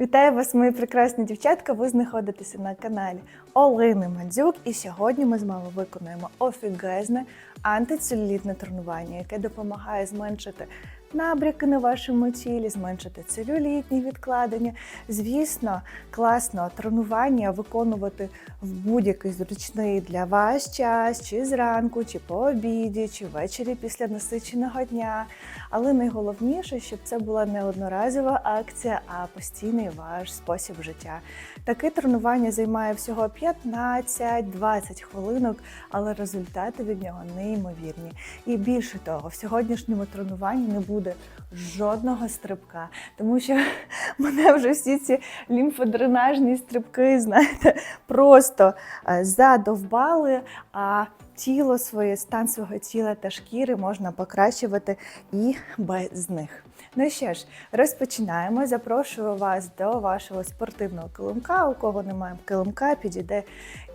Вітаю вас, мої прекрасні дівчатка. Ви знаходитеся на каналі Олени Мандзюк. І сьогодні ми з вами виконуємо офігезне антицелюлітне тренування, яке допомагає зменшити набряки на вашому тілі, зменшити целюлітні відкладення. Звісно, класно тренування виконувати в будь-який зручний для вас час, чи зранку, чи по обіді, чи ввечері після насиченого дня. Але найголовніше, щоб це була не одноразова акція, а постійний ваш спосіб життя. Таке тренування займає всього 15-20 хвилинок, але результати від нього неймовірні. І більше того, в сьогоднішньому тренуванні не буде жодного стрибка, тому що мене вже всі ці лімфодренажні стрибки, знаєте, просто е, задовбали. А тіло своє, стан свого тіла та шкіри можна покращувати і без них. Ну що ж, розпочинаємо. Запрошую вас до вашого спортивного килимка. У кого немає килимка, підійде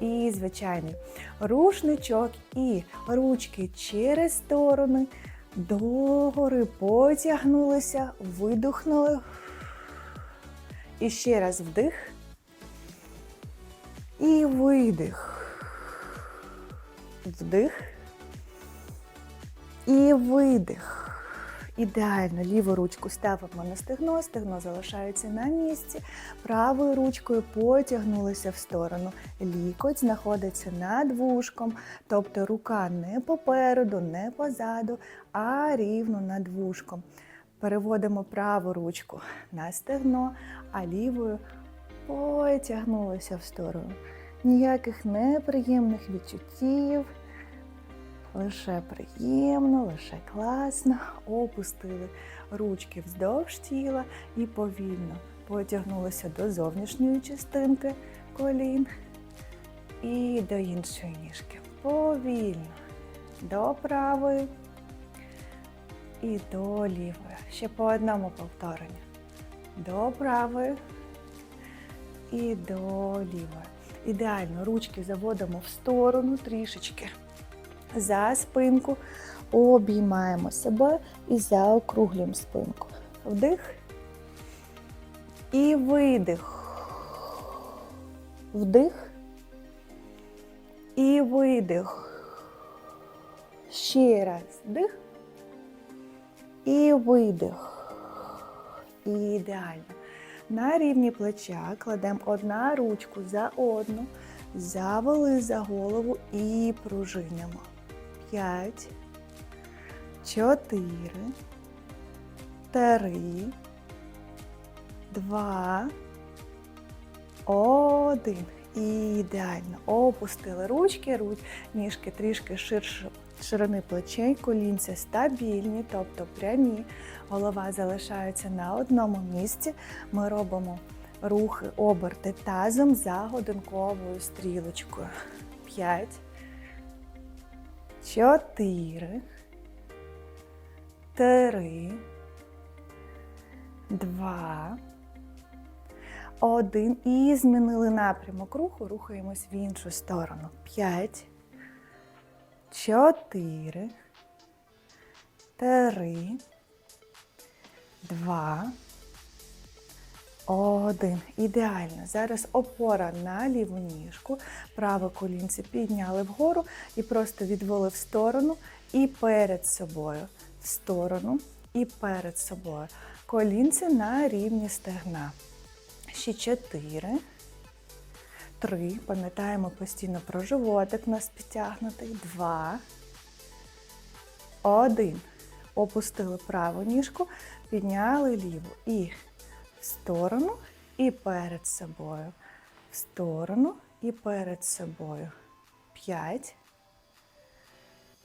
і звичайний рушничок і ручки через сторони. Догори потягнулися, видихнули. І ще раз вдих. І видих. Вдих. І видих. Ідеально ліву ручку ставимо на стегно, стегно залишається на місці. Правою ручкою потягнулися в сторону. Лікоть знаходиться над вушком, тобто рука не попереду, не позаду, а рівно над вушком. Переводимо праву ручку на стегно, а лівою потягнулися в сторону. Ніяких неприємних відчуттів. Лише приємно, лише класно. Опустили ручки вздовж тіла і повільно потягнулися до зовнішньої частинки колін і до іншої ніжки. Повільно до правої і до лівої. Ще по одному повторенню. До правої і до лівої. Ідеально ручки заводимо в сторону трішечки за спинку, обіймаємо себе і заокруглюємо спинку. Вдих і видих. Вдих і видих. Ще раз вдих і видих. Ідеально. На рівні плеча кладемо одна ручку за одну, завели за голову і пружинимо. П'ять, чотири, три, два, один. Ідеально. Опустили ручки, руч, ніжки трішки ширше ширини плечей, колінця стабільні, тобто прямі. Голова залишається на одному місці. Ми робимо рухи, оберти тазом за годинковою стрілочкою. П'ять. Чотири. Три. Два. Один. І змінили напрямок руху. Рухаємось в іншу сторону. П'ять. Чотири. Три. Два. Один. Ідеально. Зараз опора на ліву ніжку. Праве колінце підняли вгору і просто відвели в сторону і перед собою. В сторону і перед собою. Колінце на рівні стегна. Ще чотири. Три. Пам'ятаємо постійно про животик у нас підтягнутий. Два. Один. Опустили праву ніжку, підняли ліву. І в сторону і перед собою. В сторону і перед собою. П'ять.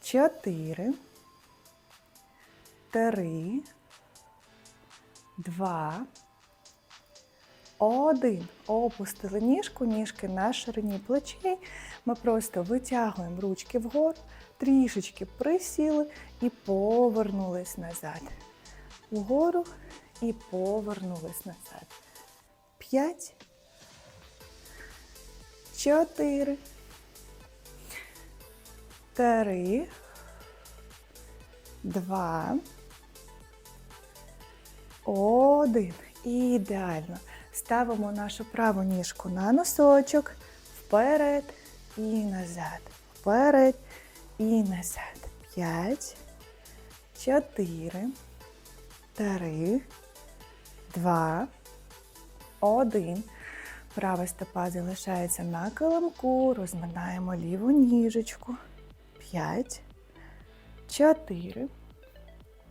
Чотири. Три. Два. Один. Опустили ніжку, ніжки на ширині плечей. Ми просто витягуємо ручки вгору, трішечки присіли і повернулись назад. Вгору і повернулись назад. П'ять. Чотири. Три. Два. Один. Ідеально. Ставимо нашу праву ніжку на носочок, вперед і назад. Вперед і назад. П'ять, чотири, три, два, один. Права стопа залишається на килимку. Розминаємо ліву ніжечку. П'ять, чотири,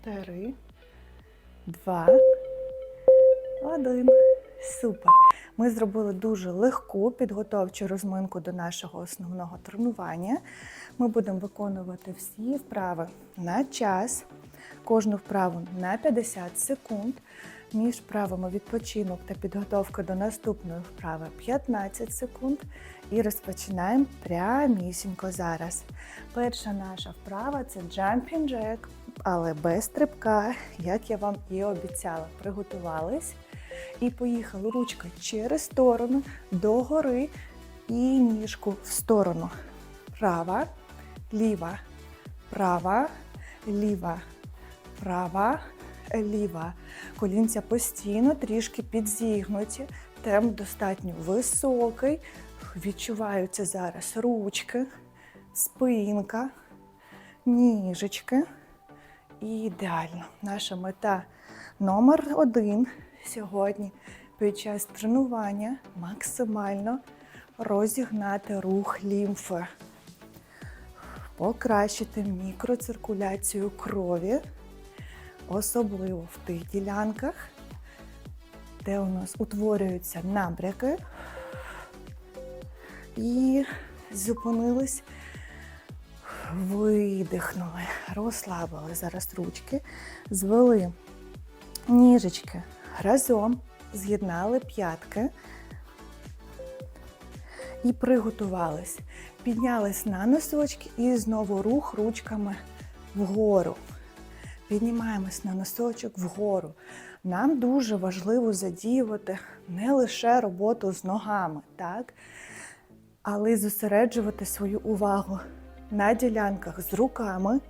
три, два, один. Супер. Ми зробили дуже легку підготовчу розминку до нашого основного тренування. Ми будемо виконувати всі вправи на час, кожну вправу на 50 секунд. Між вправами відпочинок та підготовка до наступної вправи 15 секунд. І розпочинаємо прямісінько зараз. Перша наша вправа це jumping jack, але без стрибка, як я вам і обіцяла. Приготувались. І поїхали ручка через сторону, догори і ніжку в сторону. Права, ліва, права, ліва, права, ліва. Колінця постійно трішки підзігнуті. Темп достатньо високий. Відчуваються зараз ручки, спинка, ніжечки. І ідеально. Наша мета номер один сьогодні під час тренування максимально розігнати рух лімфи, покращити мікроциркуляцію крові, особливо в тих ділянках, де у нас утворюються набряки. І зупинились, видихнули, розслабили зараз ручки, звели ніжечки разом, з'єднали п'ятки і приготувались. Піднялись на носочки і знову рух ручками вгору. Піднімаємось на носочок вгору. Нам дуже важливо задіювати не лише роботу з ногами, так? але й зосереджувати свою увагу на ділянках з руками,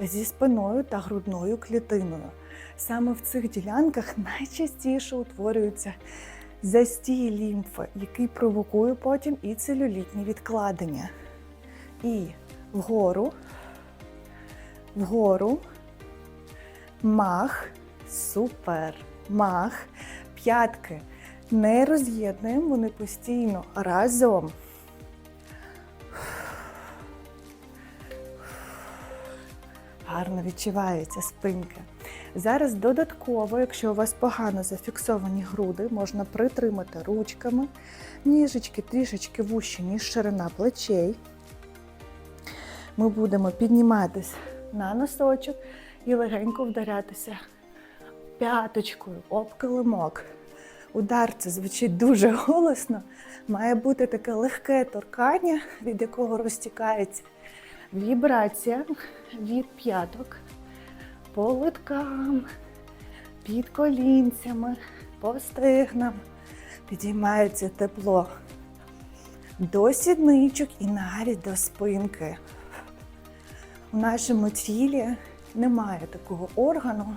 зі спиною та грудною клітиною. Саме в цих ділянках найчастіше утворюється застій лімфи, який провокує потім і целюлітні відкладення. І вгору, вгору, мах, супер, мах, п'ятки. Не роз'єднуємо, вони постійно разом. Гарно відчувається спинка. Зараз додатково, якщо у вас погано зафіксовані груди, можна притримати ручками, ніжечки трішечки вущі, ніж ширина плечей. Ми будемо підніматись на носочок і легенько вдарятися п'яточкою об килимок. Удар це звучить дуже голосно. Має бути таке легке торкання, від якого розтікається вібрація від п'яток по литкам, під колінцями, по стегнам. Підіймається тепло до сідничок і навіть до спинки. У нашому тілі немає такого органу,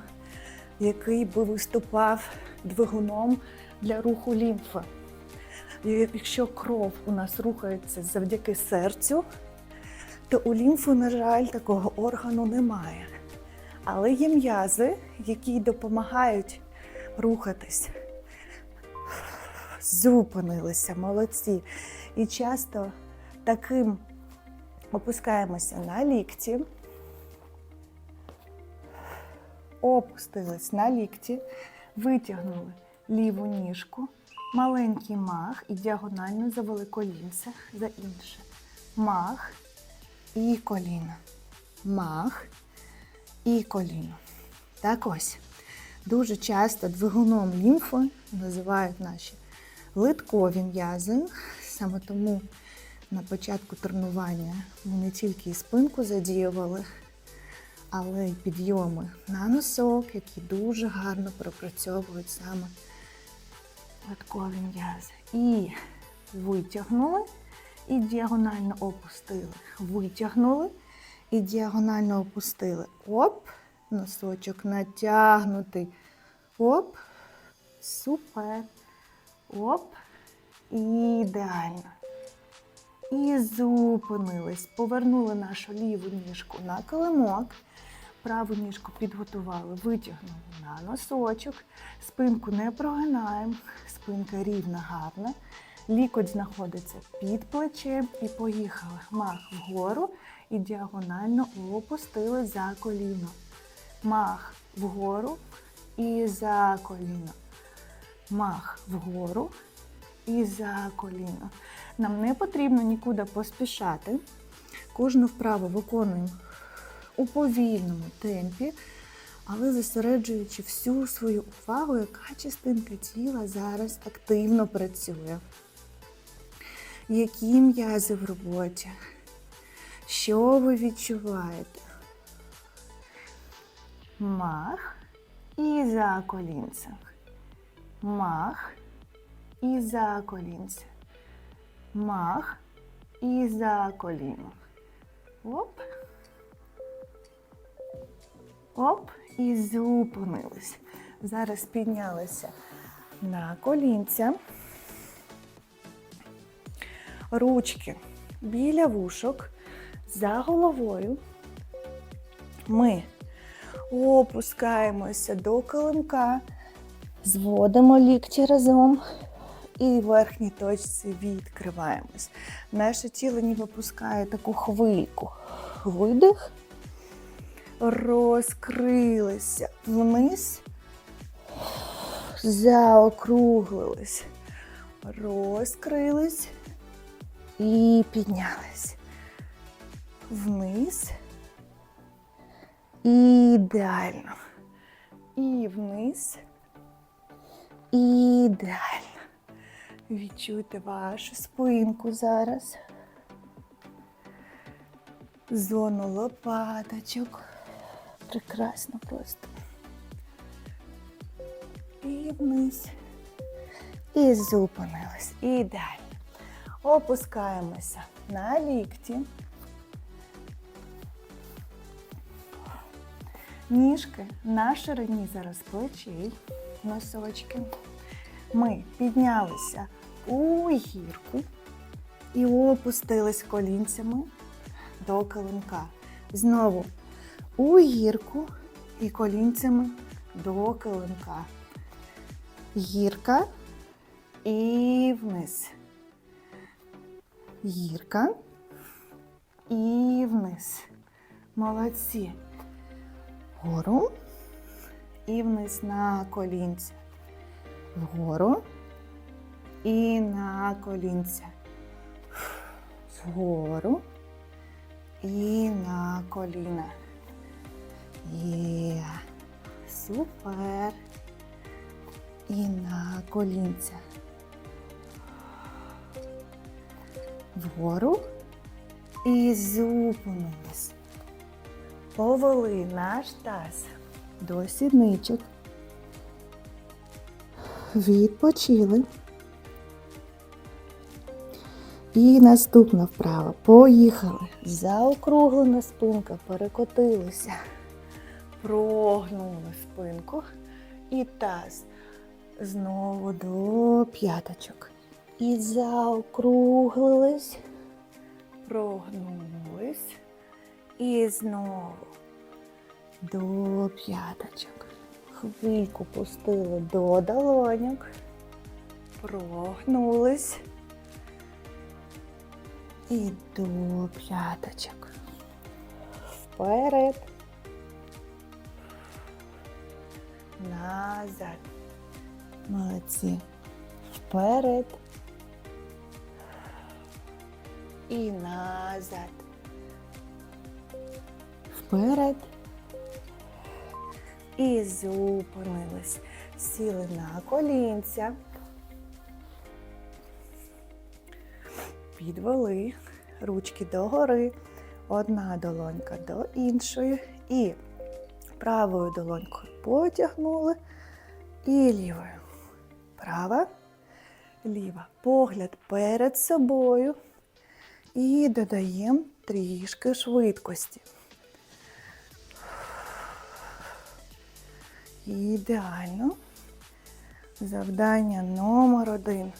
який би виступав двигуном для руху лімфи. Якщо кров у нас рухається завдяки серцю, то у лімфи, на жаль, такого органу немає. Але є м'язи, які допомагають рухатись. Зупинилися, молодці. І часто таким опускаємося на лікті, опустились на лікті, витягнули ліву ніжку, маленький мах і діагонально завели колінце за інше. Мах і коліно. Мах і коліно. Так ось. Дуже часто двигуном лімфи називають наші литкові м'язи. Саме тому на початку тренування ми не тільки і спинку задіювали, але й підйоми на носок, які дуже гарно пропрацьовують саме литкові м'язи. І витягнули, і діагонально опустили. Витягнули і діагонально опустили. Оп, носочок натягнутий. Оп, Супер. Оп. Ідеально. І зупинились. Повернули нашу ліву ніжку на килимок. Праву ніжку підготували, витягнули на носочок. Спинку не прогинаємо. Спинка рівна, гарна. Лікоть знаходиться під плечем і поїхали. Мах вгору і діагонально опустили за коліно. Мах вгору і за коліно. Мах вгору і за коліно. Нам не потрібно нікуди поспішати. Кожну вправу виконуємо у повільному темпі, але зосереджуючи всю свою увагу, яка частинка тіла зараз активно працює. Які м'язи в роботі? Що ви відчуваєте? Мах і за колінцем. Мах і за колінцем. Мах і за коліно. Оп. Оп. І зупинились. Зараз піднялися на колінця. Ручки біля вушок за головою. Ми опускаємося до килимка, зводимо лікті разом і в верхній точці відкриваємось. Наше тіло ніби пускає таку хвильку. Видих, розкрилися вниз, заокруглились, розкрились і піднялись. Вниз. Ідеально. І вниз. Ідеально. Відчуйте вашу спинку зараз. Зону лопаточок. Прекрасно просто. І вниз. І зупинились. Ідеально. Опускаємося на лікті. Ніжки на ширині зараз плечей, носочки. Ми піднялися у гірку і опустились колінцями до килимка. Знову у гірку і колінцями до килимка. Гірка і вниз. Гірка і вниз. Молодці. Вгору і вниз на колінця. Вгору і на колінця. Вгору і на коліна. Є. Супер. І на колінця. Вгору і зупинились. Повели наш таз до сідничок. Відпочили. І наступна вправа. Поїхали. Заокруглена спинка, перекотилися. Прогнули спинку. І таз знову до п'яточок. І заокруглились. Прогнулись. І знову до п'яточок. Хвильку пустили до долоньок. Прогнулись. І до п'яточок. Вперед. Назад. Молодці. Вперед. І назад. Вперед. І зупинились. Сіли на колінця. Підвели ручки догори. Одна долонька до іншої. І правою долонькою потягнули. І лівою. Права, ліва. Погляд перед собою. І додаємо трішки швидкості. Ідеально. Завдання номер один.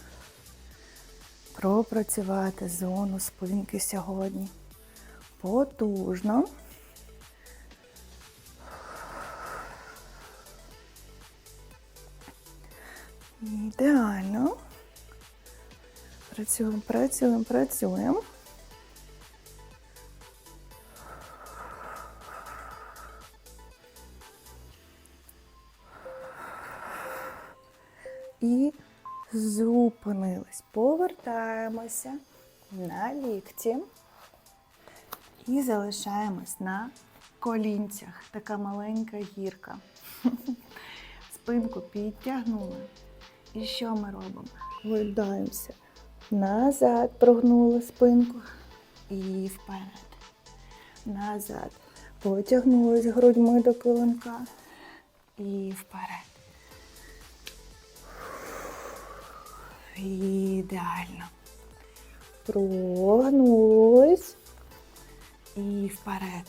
Пропрацювати зону спинки сьогодні. Потужно. Ідеально. Працюємо, працюємо, працюємо. Повертаємося на лікті і залишаємось на колінцях. Така маленька гірка. Спинку підтягнули. І що ми робимо? Гойдаємося назад, прогнули спинку і вперед. Назад. Потягнулись грудьми до килимка і вперед. Ідеально. Прогнулись і вперед.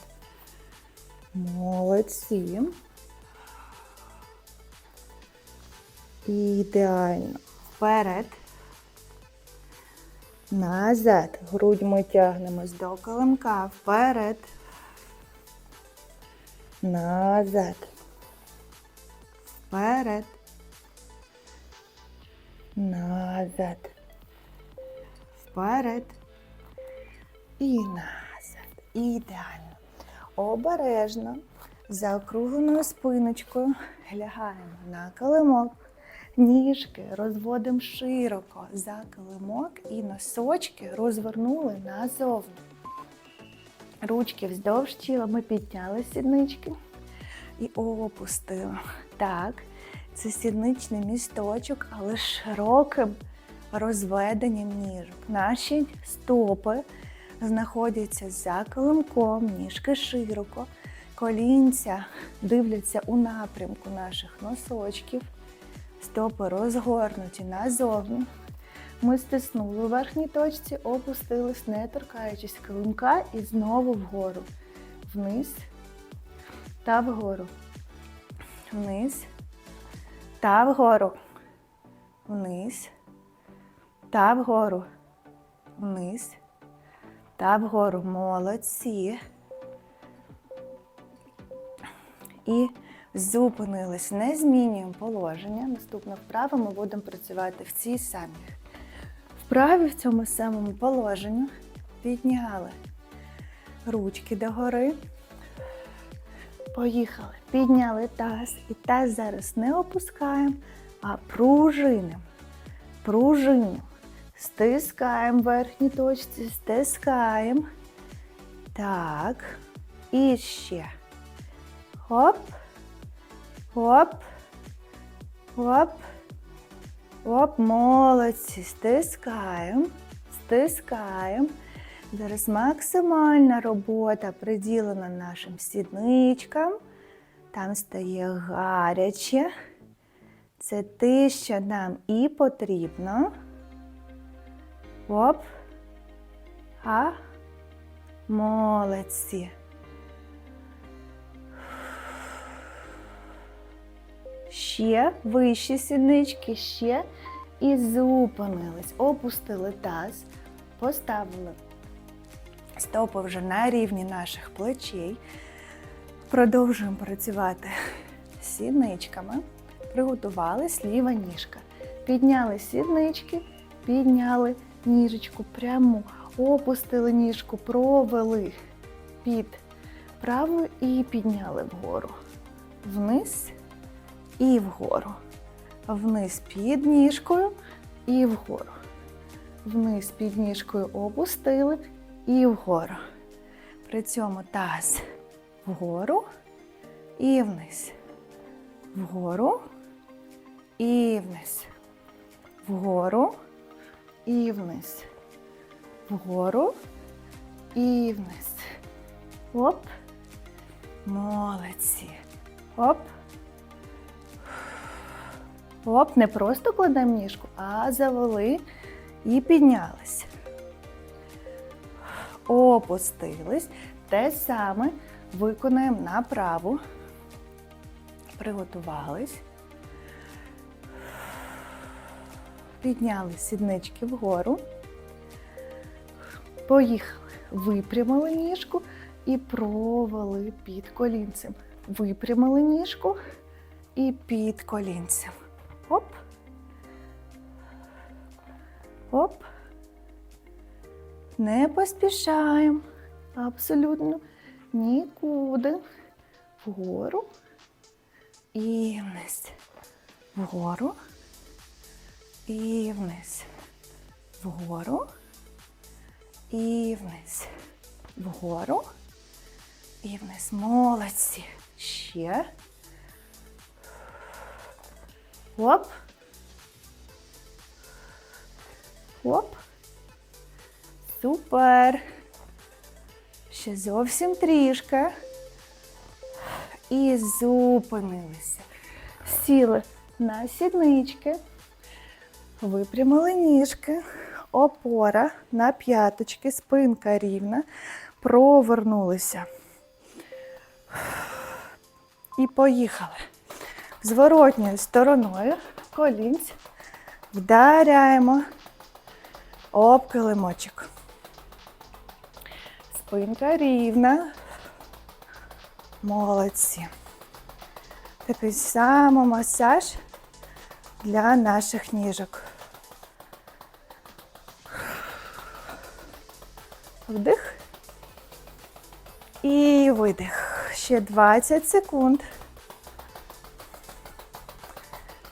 Молодці. Ідеально. Вперед. Назад. Грудьми тягнемось до килимка. Вперед. Назад. Вперед. Назад. Вперед. І назад. Ідеально. Обережно. За округленою спиночкою лягаємо на килимок. Ніжки розводимо широко за килимок і носочки розвернули назовні. Ручки вздовж тіла ми підняли сіднички і опустили. Так, це сідничний місточок, але широким розведенням ніжок. Наші стопи знаходяться за килимком, ніжки широко, колінця дивляться у напрямку наших носочків. Стопи розгорнуті назовні. Ми стиснули у верхній точці, опустились, не торкаючись килимка, і знову вгору. Вниз та вгору. Вниз та вгору. Вниз та вгору. Вниз та вгору. Молодці. І зупинились. Не змінюємо положення. Наступна вправа ми будемо працювати в цій самій вправі, в цьому самому положенні. Підняли ручки догори. Поїхали. Підняли таз. І таз зараз не опускаємо, а пружинимо. Пружинимо. Стискаємо в верхній точці, стискаємо. Так. І ще. Хоп. Хоп. Хоп. Хоп. Молодці. Стискаємо. Стискаємо. Зараз максимальна робота приділена нашим сідничкам. Там стає гаряче. Це те, що нам і потрібно. Оп. А. Молодці. Ще вищі сіднички, ще і зупинились. Опустили таз, поставили стопи вже на рівні наших плечей. Продовжуємо працювати сідничками. Приготувались ліва ніжка. Підняли сіднички, підняли ніжечку пряму, опустили ніжку, провели під правою і підняли вгору. Вниз і вгору. Вниз під ніжкою і вгору. Вниз під ніжкою опустили і вгору. При цьому таз вгору і вниз. Вгору і вниз. Вгору і вниз. Вгору і вниз. Оп. Молодці. Оп. Оп, не просто кладемо ніжку, а завели і піднялись. Опустились. Те саме виконаємо направо. Приготувались. Підняли сіднички вгору. Поїхали. Випрямили ніжку і провели під колінцем. Випрямили ніжку і під колінцем. Оп. Оп. Не поспішаємо. Абсолютно нікуди. Вгору і вниз. Вгору і вниз. Вгору і вниз. Вгору і вниз. Молодці. Ще. Оп. Оп. Супер. Ще зовсім трішки. І зупинилися. Сіли на сіднички. Випрямили ніжки. Опора на п'яточки, спинка рівна. Провернулися. І поїхали. Зворотньою стороною колінць вдаряємо об килимочок. Спинка рівна. Молодці. Такий самомасаж для наших ніжок. Вдих. І видих. Ще 20 секунд.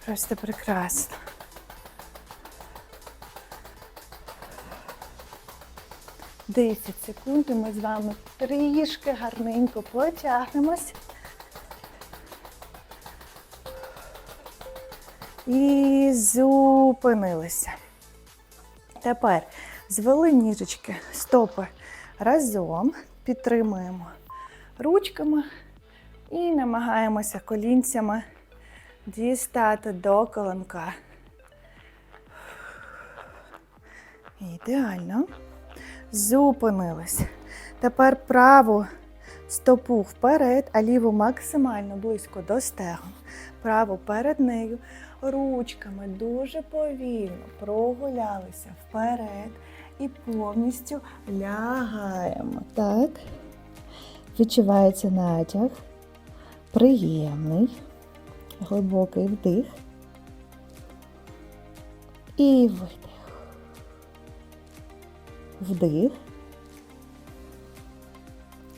Просто прекрасно. Десять секунд і ми з вами трішки гарненько потягнемось. І зупинилися. Тепер звели ніжечки, стопи разом, підтримуємо ручками і намагаємося колінцями дістати до колонка. Ідеально. Зупинились. Тепер праву стопу вперед, а ліву максимально близько до стегон. Праву перед нею. Ручками дуже повільно прогулялися вперед і повністю лягаємо. Так. Відчувається натяг. Приємний. Глибокий вдих. І видих. Вдих.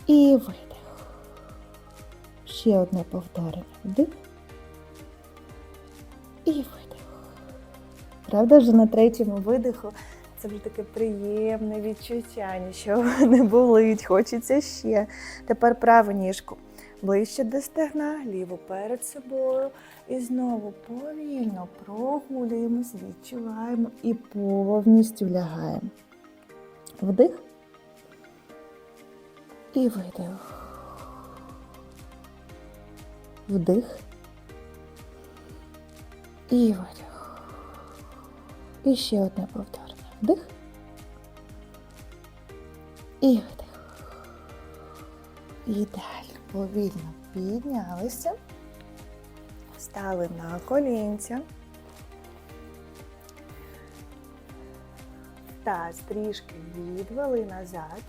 І видих. Ще одне повторення. Вдих. І видих. Правда, вже на третьому видиху це вже таке приємне відчуття, нічого не болить, хочеться ще. Тепер праву ніжку ближче до стегна, ліву перед собою. І знову повільно прогулюємось, відчуваємо і повністю лягаємо. Вдих. І видих. Вдих. І видих. І ще одне повторення. Вдих. І видих. Ідеально. Повільно піднялися. Стали на колінця. Таз трішки відвели назад.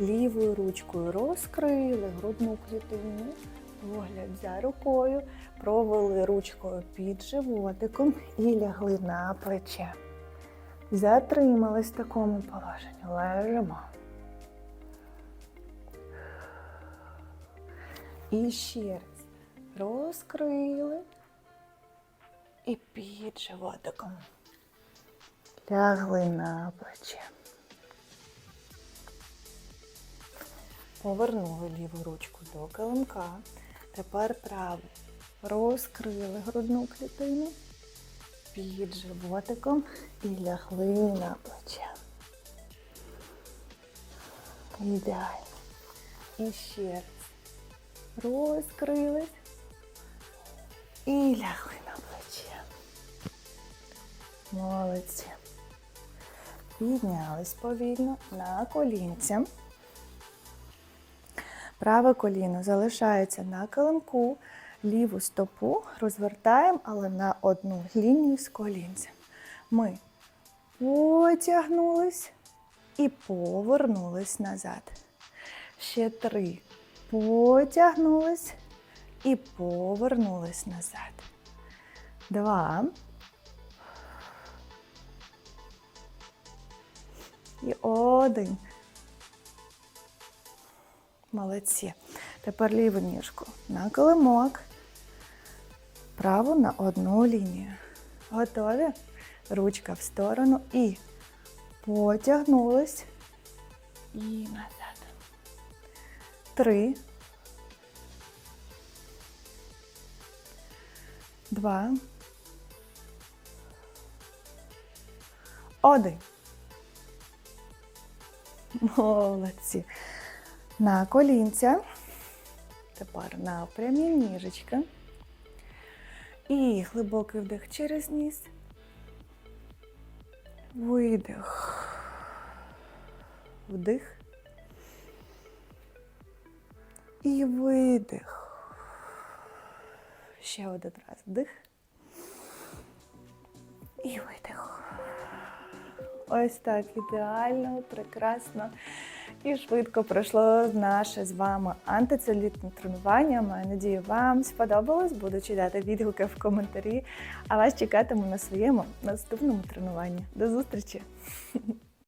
Лівою ручкою розкрили грудну клітину. Погляд за рукою, провели ручкою під животиком і лягли на плече. Затримались в такому положенні. Лежимо. І ще раз розкрили і під животиком. Лягли на плече. Повернули ліву ручку до килимка. Тепер праву розкрили грудну клітину під животиком і лягли на плече. Ідеально. І ще раз. Розкрились і лягли на плече. Молодці. Піднялись повільно на колінця. Праве коліно залишається на килимку, ліву стопу розвертаємо, але на одну лінію з колінцем. Ми Потягнулись і повернулись назад. Ще три. Потягнулись і повернулись назад. Два. І один. Молодці. Тепер ліву ніжку на килимок. Праву на одну лінію. Готові? Ручка в сторону і потягнулись. І назад. Три. Два. Один. Молодці. На колінця. Тепер на прямі ніжечки. І глибокий вдих через ніс. Видих. Вдих. І видих. Ще один раз вдих. І видих. Ось так ідеально, прекрасно і швидко пройшло наше з вами антицелітне тренування. Маю надію, вам сподобалось. Буду читати відгуки в коментарі. А вас чекатиму на своєму наступному тренуванні. До зустрічі!